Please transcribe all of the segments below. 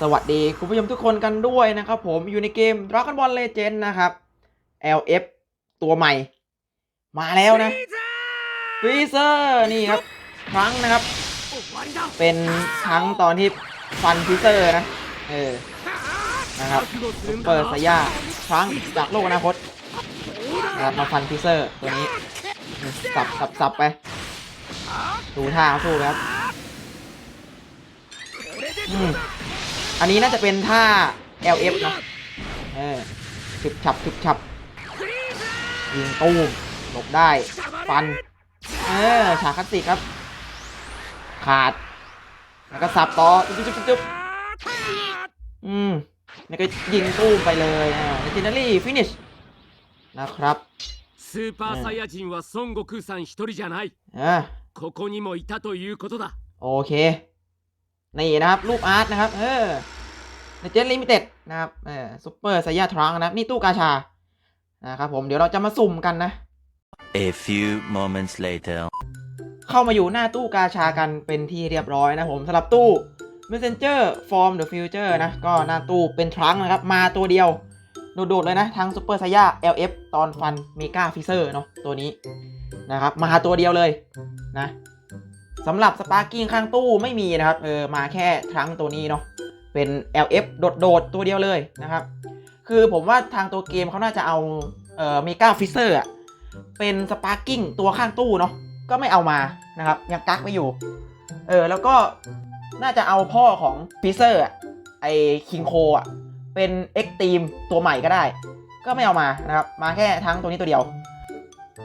สวัสดีคุณผู้ชมทุกคนกันด้วยนะครับผมอยู่ในเกม Dragon Ball Legend นะครับ LF ตัวใหม่ มาแล้วนะฟรีเซอร์นี่ครับครั้งนะครับ เป็นครั้งตอนที่ฟันฟรีเซอร์นะ เออ นะครับเปิดสายาครั้งจากโลกอนาคตนะครับมาฟันฟรีเซอร์ตัวนี้สับสับสับไป ดูท่าเขาสู้นะครับ อืม อันนี้น่าจะเป็นท่า LF เนอะเออฉุบฉับฉุบฉับ ยิงตู้มหลบได้ ฟัน เออ ฉากคลาสสิกครับ ขาด แล้วก็สับต่อ จุ๊บจุ๊บจุ๊บจุ๊บอืมแล้วก็ยิงตู้มไปเลยอ่า legendary finish นะครับ スーパーサイヤ人は孫悟空さん一人じゃない อ่า ここにもいたということだ โอเค นี่นะครับรูปอาร์ตนะครับ เออในเจนลิมิเต็ดนะครับเออซุปเปอร์ไซยาทรังนะครับนี่ตู้กาชานะครับผมเดี๋ยวเราจะมาสุ่มกันนะ A few moments later. เข้ามาอยู่หน้าตู้กาชากันเป็นที่เรียบร้อยนะผมสำหรับตู้ Messenger Form the Future นะ ก็หน้าตู้เป็นทรังนะครับ มาตัวเดียว โดดๆเลยนะ ทั้งซุปเปอร์ไซยา LF ตอนฟันเมกาฟิเซอร์เนาะตัวนี้นะครับ มาตัวเดียวเลยนะ สำหรับสปาร์กิ้งข้างตู้ไม่มีนะครับเออมาแค่ทรังตัวนี้เนาะเป็น LF โดดๆตัวเดียวเลยนะครับ คือผมว่าทางตัวเกมเขาน่าจะเอาเอ่อเมกาฟิเซอร์อะเป็นสปาร์กิ้งตัวข้างตู้เนาะก็ไม่เอามานะครับ ยังกักไว้อยู่ เออแล้วก็น่าจะเอาพ่อของฟิเซอร์อะไอคิงโคอะเป็นเอ็กตีมตัวใหม่ก็ได้ ก็ไม่เอามานะครับ มาแค่ทั้งตัวนี้ตัวเดียว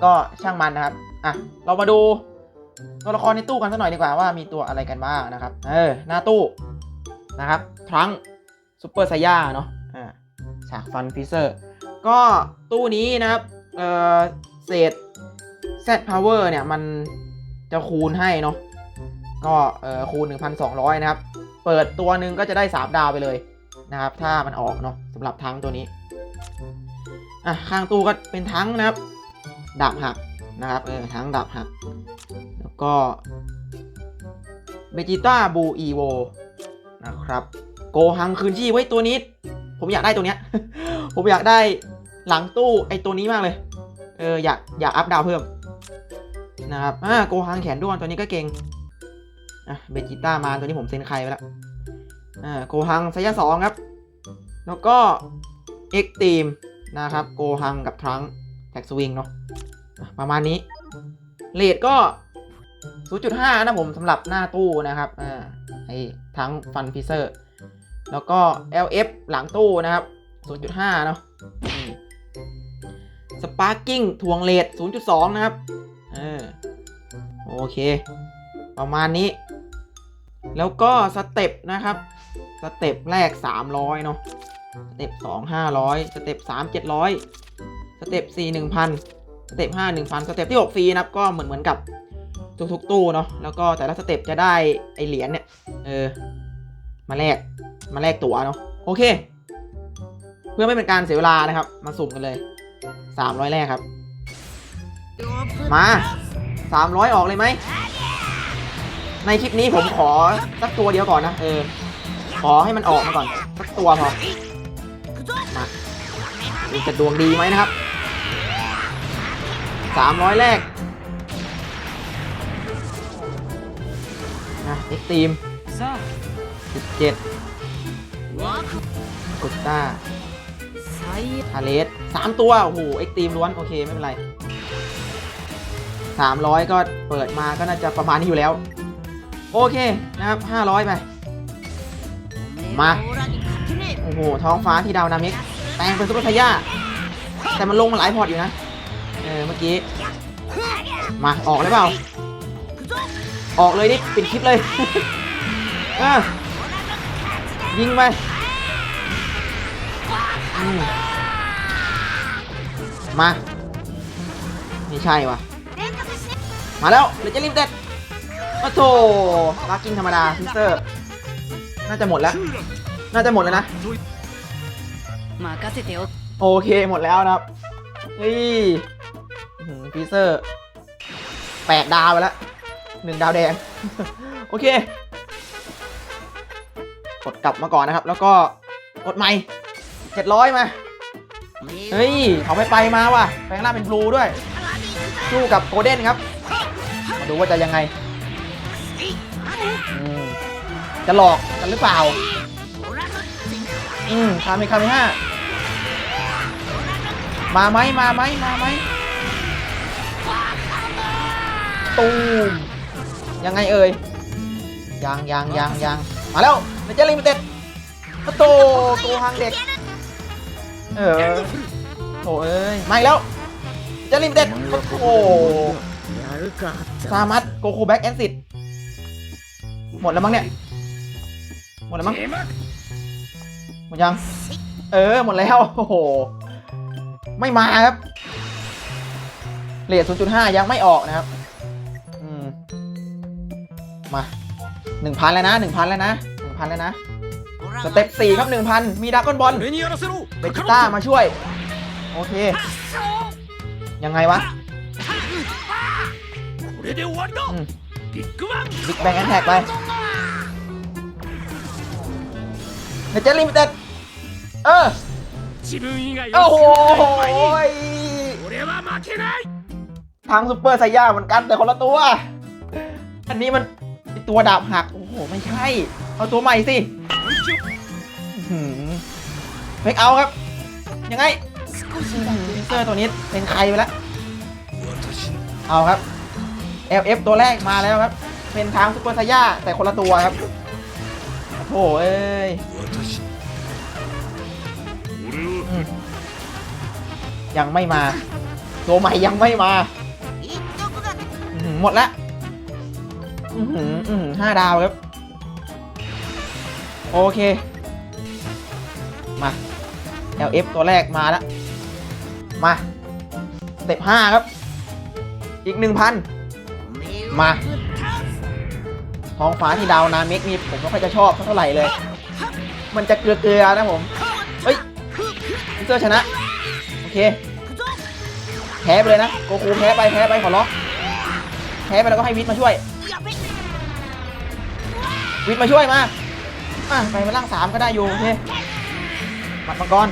ก็ช่างมันนะครับอะเรามาดู ตัวละครในตู้กันสักหน่อยดีกว่าว่ามีตัวอะไรกันบ้างนะครับ เออ หน้าตู้นะครับทรังซูเปอร์ไซย่าเนาะอ่าฉากฟันฟิเซอร์ ก็ตู้นี้นะครับ เออเศษ Z Power เนี่ย มันจะคูณให้เนาะก็เอ่อคูณ 1,200 นะครับ เปิดตัวหนึ่งก็จะได้ 3 ดาวไปเลยนะครับ ถ้ามันออกเนาะสำหรับทั้งตัวนี้ อะ ข้างตู้ก็เป็นทั้งนะครับ ดาบหักนะครับ เออทั้งดาบหักแล้ว ก็เบจิต้าบูอีโวนะครับ โกหังคืนชีพไว้ตัวนี้ ผมอยากได้ตัวเนี้ย ผมอยากได้หลังตู้ไอตัวนี้มากเลย เอออยากอยากอัพดาวเพิ่มนะครับอ่าโกฮังแขนด้วนตัวนี้ก็เก่งอะเบจิต้ามาตัวนี้ผมเซ็นใครไปแล้วอ่าโกฮังไซยาสองครับ แล้วก็เอ็กตีมนะครับ โกฮังกับทรังแท็กสวิงเนาะประมาณนี้เลทก็ 0.5 นะผมสำหรับหน้าตู้นะครับอ่าไอ้ทั้งฟันฟิเซอร์ แล้วก็ LF หลังตู้นะครับ 0.5 เนาะสปาร์กิ้งทวงเลท0.2 นะครับเออโอเค ประมาณนี้ แล้วก็สเต็ปนะครับ สเต็ปแรก 300 เนาะสเต็ป2 500 สเต็ป3 700 สเต็ป4 1,000 สเต็ป5 1,000 สเต็ปที่ 6 ฟรีนะครับ ก็เหมือนเหมือนกับ ทุกๆตู้เนาะแล้วก็แต่ละสเต็ปจะได้ไอเหรียญเนี่ยเออมาแลกมาแลกตั๋วเนาะโอเค เพื่อไม่เป็นการเสียเวลานะครับ มาสุ่มกันเลยสามร้อยแรกครับ มาสามร้อยออกเลยไหมในคลิปนี้ผมขอสักตัวเดียวก่อนนะเออขอให้มันออกมาก่อนสักตัวพอมาจะดวงดีไหมนะครับสามร้อยแรก เอ็กตีมสิบเจ็ดกุตตาทาเลสสามตัว โอ้โห เอ็กตีมล้วน โอเค ไม่เป็นไรสามร้อยก็เปิดมาก็น่าจะประมาณนี้อยู่แล้ว โอเคนะครับห้าร้อยไป มา โอ้โห ท้องฟ้าที่ดาวนามิกแปลงเป็นซุปเปอร์ไซย่าแต่มันลงมาหลายพอร์ตอยู่นะ เออ เมื่อกี้ มา ออกเลยเปล่า ออกเลยนิกปิดคลิปเลยอะยิงไปมา ไม่ใช่วะมาแล้วเดี๋ยวจะริมเด็ดมาโถลากินธรรมดาพิสเตอร์ น่าจะหมดแล้ว น่าจะหมดแล้วนะ โอเคหมดแล้วนะครับนี่ฟีเซอร์แปดดาวไปแล้ว หนึ่งดาวแดง โอเค กดกลับมาก่อนนะครับ แล้วก็กดใหม่เจ็ดร้อยมา เฮ้ย เขาไม่ไปมาว่ะ แปลงร่างเป็นบลูด้วย สู้กับโกลเด้นครับ มาดูว่าจะยังไงอืมจะหลอกกันหรือเปล่า อืมคาเมคาเมห้ามาไหมมาไหมมาไหมตูม ยังไงเอ่ยยังยังยังยังมาแล้วเดจลิมิเต็ดโตตัวหางเด็ก เออโถเอ้ยมาอีกแล้วเดจลิมิเต็ดโอ้โหซามัตโกคูแบ็กแอนซิดหมดแล้วมั้งเนี่ย หมดแล้วมั้งหมดยัง เออ หมดแล้ว โอ้โห ไม่มาครับเลท0.5 ยังไม่ออกนะครับ มาหนึ่งพันแล้วนะหนึ่งพันแล้วนะหนึ่งพันแล้วนะสเต็ปสี่ครับหนึ่งพันมีดักก้อนบอลเบจิต้ามาช่วย โอเค ยังไงวะบิ๊กแบงแอนแท็กไปเนเจอร์ลิมิเต็ดเออโอ้โหทางซูเปอร์ไซย่าเหมือนกันแต่คนละตัว อันนี้มัน ตัวดาบหัก โอ้โห ไม่ใช่ เอาตัวใหม่สิเมกเอาครับ ยังไงพิเซอร์ตัวนี้เป็นใครไปแล้วเอาครับ LF ตัวแรกมาแล้วครับ เป็นทางซูเปอร์ไซย่าแต่คนละตัวครับ โอ้โหเอ้ยยังไม่มา ตัวใหม่ยังไม่มา หมดและ อื้อหืออื้อหือห้าดาวครับ โอเค มา LF ตัวแรกมาแล้ว มาสเต็ปห้าครับ อีกหนึ่งพันมา ท้องฟ้าที่ดาวนาเมกนี่ผมไม่ค่อยจะชอบเท่าไหร่เลย มันจะเกลือๆนะผม เฮ้ยพิเซอร์ชนะ โอเค แพ้ไปเลยนะ โกคูแพ้ไปแพ้ไปขอร้องแพ้ไปแล้วก็ให้วิทมาช่วย วิทย์มาช่วยมาอะไปมาล่างสามก็ได้อยู่โอเคหมัดมังกร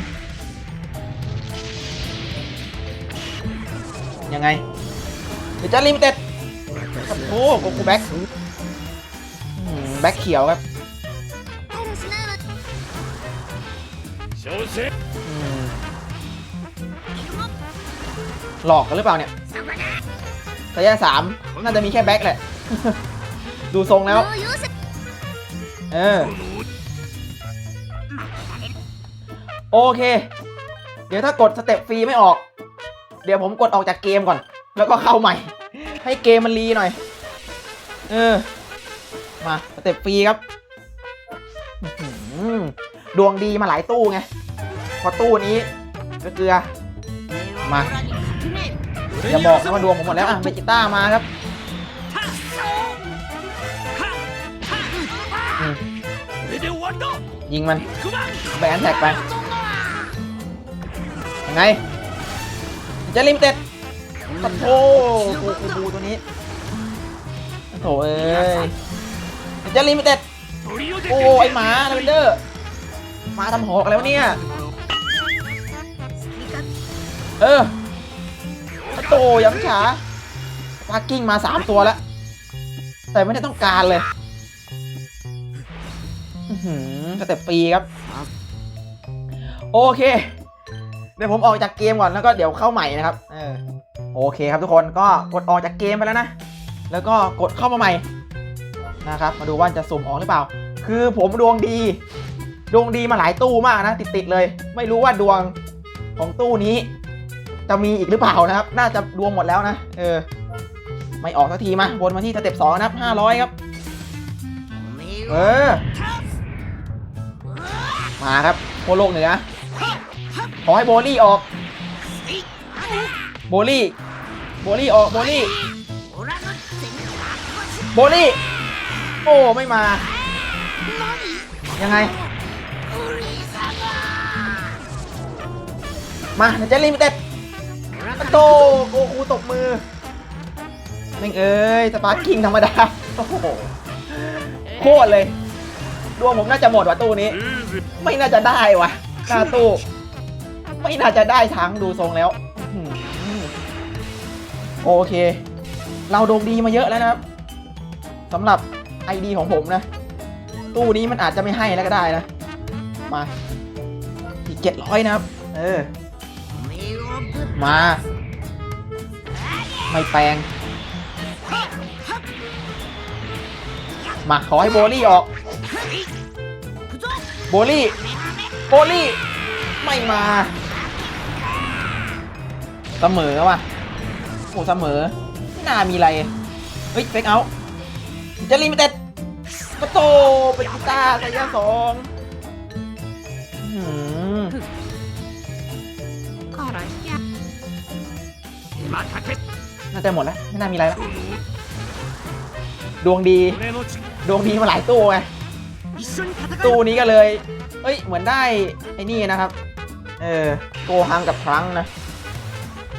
ยังไงเดี๋ยวจะลิมิเต็ดโอ้โกคูแบ็คแบ็คเขียวครับหลอกกันหรือเปล่าเนี่ยระยะสามน่าจะมีแค่แบ็คแหละ ดูทรงแล้ว เออ โอเค เดี๋ยวถ้ากดสเต็ปฟรีไม่ออก เดี๋ยวผมกดออกจากเกมก่อน แล้วก็เข้าใหม่ ให้เกมมันรีหน่อย เออ มาสเต็ปฟรีครับดวงดีมาหลายตู้ไง พอตู้นี้ก็เกลือ มา อย่าบอกนะว่าดวงผมหมดแล้วอะเบจิต้ามาครับ ยิงมันไปอันแท็กไปยังไงจะลิมเต็ดปัดโถกูกูตัวนี้โถเอ้ยจะลิมเต็ดโอ้ไอหมาลาเวนเดอร์มาทำหอกแล้วเนี่ยเออโตยังขาปาร์กิ้งมาสามตัวแล้ว แต่ไม่ได้ต้องการเลย สเต็ปฟรีครับ โอเค เดี๋ยวผมออกจากเกมก่อนแล้วก็เดี๋ยวเข้าใหม่นะครับ เออ โอเคครับทุกคนก็กดออกจากเกมไปแล้วนะ แล้วก็กดเข้ามาใหม่นะครับ มาดูว่าจะสุ่มออกหรือเปล่า คือผมดวงดี ดวงดีมาหลายตู้มากนะ ติดๆเลย ไม่รู้ว่าดวงของตู้นี้ จะมีอีกหรือเปล่านะครับ น่าจะดวงหมดแล้วนะ เออ ไม่ออกสักทีมาวนมาที่สเต็ปสองนะครับห้าร้อยครับ เออ มาครับโคโลกเหนือ ขอให้โบลี่ออก โบลี่ โบลี่ออก โบลี่ โบลี่ โอ้ ไม่มา ยังไง มาเดนจะลิมิเต็ดโตโกคูตกมือแม่งเอ้ย สปาร์คิงธรรมดา โอ้โห โคตรเลย ดวงผมน่าจะหมดว่ะตู้นี้ ไม่น่าจะได้ว่ะหน้าตู้ ไม่น่าจะได้ทั้งดูทรงแล้วอื้อหือโอเค เราดวงดีมาเยอะแล้วนะครับสำหรับไอดีของผมนะ ตู้นี้มันอาจจะไม่ให้แล้วก็ได้นะ มาอีกเจ็ดร้อยนะครับ เออ มา ไม่แปลงมาขอให้โบลี่ออก โบลี่ โบลี่ ไม่มาเสมอว่ะโอ้เสมอไม่น่ามีอะไรเฮ้ยเฟกเอาจะรีมเต็ดประตูเป็นกีตาร์ระยะสองน่าจะหมดแล้ว ไม่น่ามีอะไรแล้ว ดวงดี ดวงดีมาหลายตัวไง ตู้นี้ก็เลย เอ้ย เหมือนได้ไอ้นี่นะครับ เออโกฮังกับทรังนะ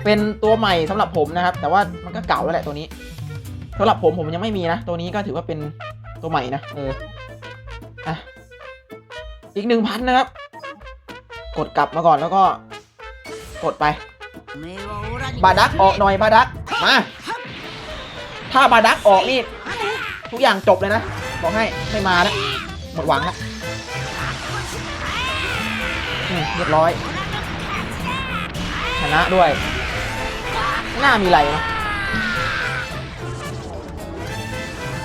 เป็นตัวใหม่สำหรับผมนะครับ แต่ว่ามันก็เก่าแล้วแหละตัวนี้สำหรับผมผมยังไม่มีนะ ตัวนี้ก็ถือว่าเป็นตัวใหม่นะ เออ อะ อีกหนึ่งพันนะครับ กดกลับมาก่อนแล้วก็ กดไป บาดักออกหน่อยบาดัก มา ถ้าบาดักออกนี่ทุกอย่างจบเลยนะ บอกให้ไม่มาแล้ว หมดหวังแล้วอืมเรียบร้อย ชนะด้วยไม่น่ามีอะไรเนอะ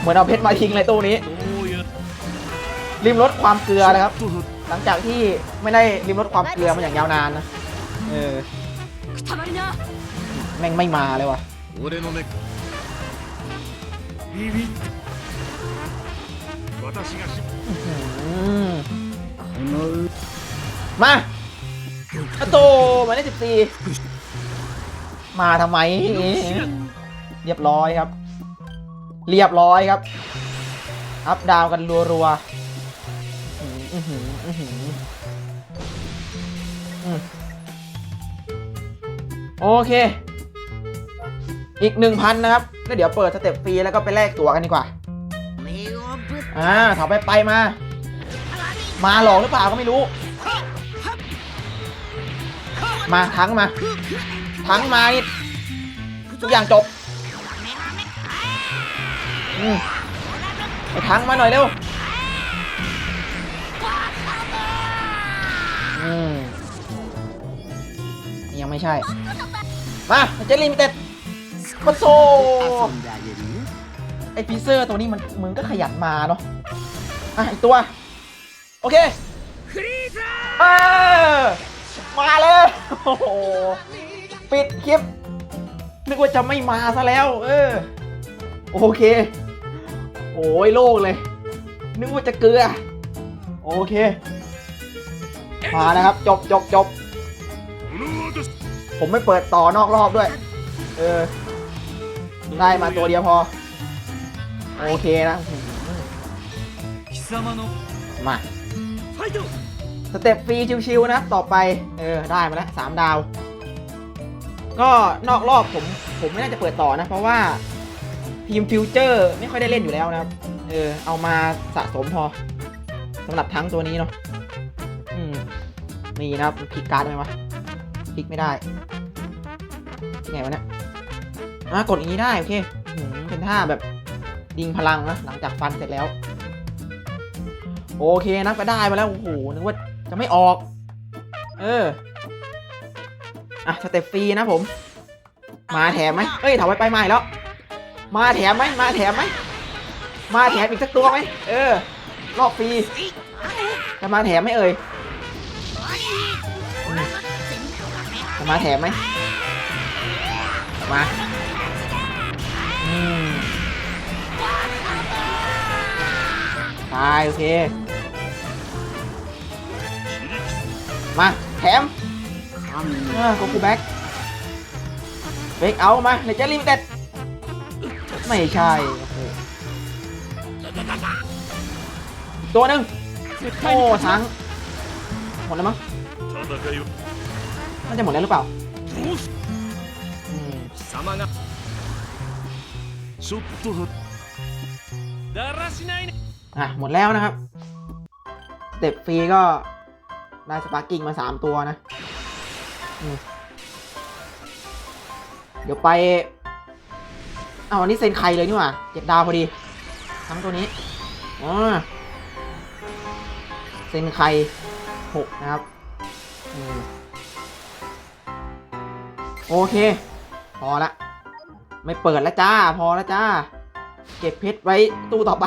เหมือนเอาเพชรมาทิ้งเลยตู้นี้ どうや ริมรสความเกลือนะครับ ちょっと หลังจากที่ไม่ได้ริมรสความเกลือมาอย่างยาวนานนะ เออ くたばりな แม่งไม่มาเลยว่ะ 俺の目ビビった私がし อื มาอะโตหมายเลขสิบสี่มาทำไม เรียบร้อยครับ เรียบร้อยครับ อัพดาวกันรัวๆโอเค อีกหนึ่งพันนะครับ แล้วเดี๋ยวเปิดสเต็ปฟรีแล้วก็ไปแลกตั๋วกันดีกว่า อ่าถอไปไปมา มาหลอกหรือเปล่าก็ไม่รู้ มาทั้งมา ทั้งมานี่ทุกอย่างจบอืมไปทั้งมาหน่อยเร็วอืมยังไม่ใช่ มาเจลิมิเต็ดปะโซ ไอฟีเซอร์ตัวนี้มันมึงก็ขยันมาเนาะอะอีกตัว โอเคเออมาเลยโอ้โหปิดคลิป นึกว่าจะไม่มาซะแล้ว เออ โอเค โอ้ยโล่งเลย นึกว่าจะเกลือ โอเค มานะครับ จบจบจบผมไม่เปิดต่อนอกรอบด้วย เออ ได้มาตัวเดียวพอ โอเคนะมาสเต็ปฟรีชิวๆนะ ต่อไป เออ ได้มาแล้วสามดาว ก็นอกรอบผม ผมไม่น่าจะเปิดต่อนะ เพราะว่า ทีมฟิวเจอร์ไม่ค่อยได้เล่นอยู่แล้วนะเออ เอามาสะสมพอสำหรับทั้งตัวนี้เนาะอืมนี่นะพลิกการ์ดไหมวะพลิกไม่ได้ไงวะเนี่ยอะกดอย่างนี้ได้ โอเคเป็นท่าแบบ ยิงพลังนะหลังจากฟันเสร็จแล้ว โอเคนะก็ได้มาแล้วโอ้โหนึกว่าจะไม่ออก เอออะสเต็ปฟรีนะผม มาแถมไหมเอ้ยถามไปไปมาอีกแล้ว มาแถมไหมมาแถมไหมมาแถมอีกสักตัวไหมเออ รอบฟรีจะมาแถมไหมเอ่ยจะมาแถมไหมมาอืม ตายโอเค มาแถมอ่าโกคูแบ็กเบรกเอามาเลเจอร์ลิมิเต็ดไม่ใช่โอ้โหอีกตัวหนึ่งโอ้ทั้งหมดแล้วมั้ง 戦いを น่าจะหมดแล้วหรือเปล่า どうし อืม 貴様がちょっとだらしないね อะ หมดแล้วนะครับสเต็ปฟรีก็ได้สปาร์กิ้งมา 3 ตัวนะเดี๋ยวไป เอาอันนี้เซ็นใครเลยนี่หว่าเจ็ดดาวพอดีทั้งตัวนี้อ๋อเซ็นใครหกนะครับอโอเค พอละ ไม่เปิดแล้วจ้า พอแล้วจ้า เก็บเพชรไว้ตู้ต่อไป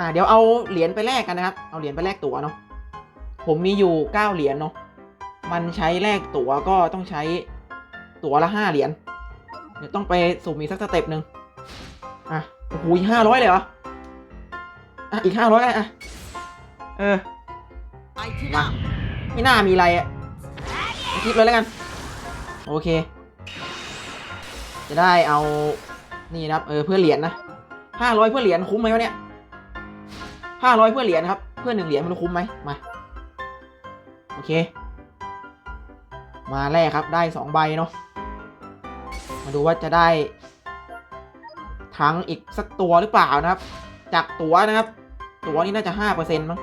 อ่าเดี๋ยวเอาเหรียญไปแลกกันนะครับ เอาเหรียญไปแลกตั๋วเนาะ ผมมีอยู่9เหรียญเนาะ มันใช้แลกตั๋วก็ต้องใช้ตั๋วละ5เหรียญ เดี๋ยวต้องไปสุ่มอีกสักสเต็ปหนึ่งอะ โอ้โหห้าร้อยเลยเหรอ อะ อีกห้าร้อยอะ เออ มาไม่น่ามีอะไรอะคลิปเลยแล้วกัน โอเค จะได้เอา นี่นะครับ เออ เพื่อเหรียญนะห้าร้อยเพื่อเหรียญคุ้มไหมวะเนี่ย ห้าร้อยเพื่อเหรียญครับ เพื่อหนึ่งเหรียญมันคุ้มไหมมา โอเค มาแรกครับได้สองใบเนาะ มาดูว่าจะได้ ทั้งอีกสักตัวหรือเปล่านะครับ จากตัวนะครับ ตัวนี้น่าจะห้าเปอร์เซ็นต์มั้ง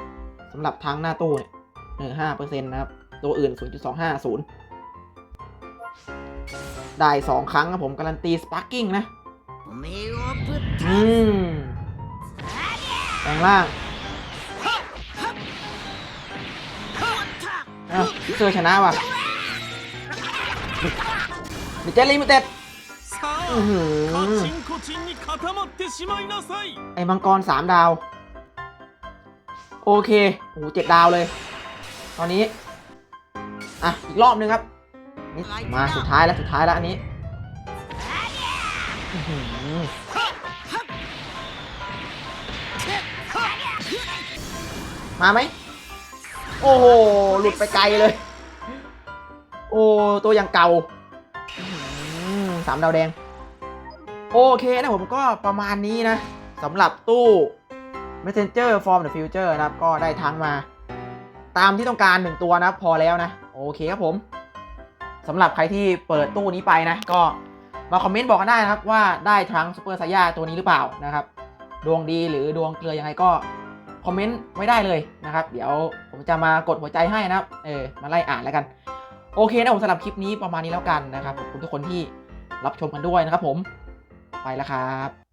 สำหรับทั้งหน้าตู้เนี่ยเออห้าเปอร์เซ็นต์นะครับ ตัวอื่นศูนย์จุดสองห้าศูนย์ได้สองครั้งครับผมการันตีสปาร์กิ้งนะอืมแปลงร่าง อ้าเจอชนะว่ะมิเจลิมิเต็ด さ อื้อหือ あカチンコチンに固まってしまいなさい ไอ้มังกรสามดาว โอเค โอ้โหเจ็ดดาวเลย ตอนนี้ อ่ะ อีกรอบนึงครับนี่มาสุดท้ายแล้ว สุดท้ายแล้วอันนี้อื้อหือมาไหม โอ้โห หลุดไปไกลเลย โอ้ ตัวอย่างเก่าสามดาวแดง โอเคนะผมก็ประมาณนี้นะสำหรับตู้ Messenger from the Future นะครับ ก็ได้ทั้งมา ตามที่ต้องการ 1 ตัวนะพอแล้วนะ โอเคครับผมสำหรับใครที่เปิดตู้นี้ไปนะ ก็มาคอมเมนต์บอกกันได้นะครับว่าได้ทั้งซูเปอร์ไซย่าตัวนี้หรือเปล่านะครับ ดวงดีหรือดวงเกลือยังไงก็ คอมเมนต์ไว้ได้เลยนะครับ เดี๋ยวผมจะมากดหัวใจให้นะครับ เออ มาไล่อ่านแล้วกัน โอเคนะผมสำหรับคลิปนี้ประมาณนี้แล้วกันนะครับ ขอบคุณทุกคนที่รับชมกันด้วยนะครับผม ไปแล้วครับ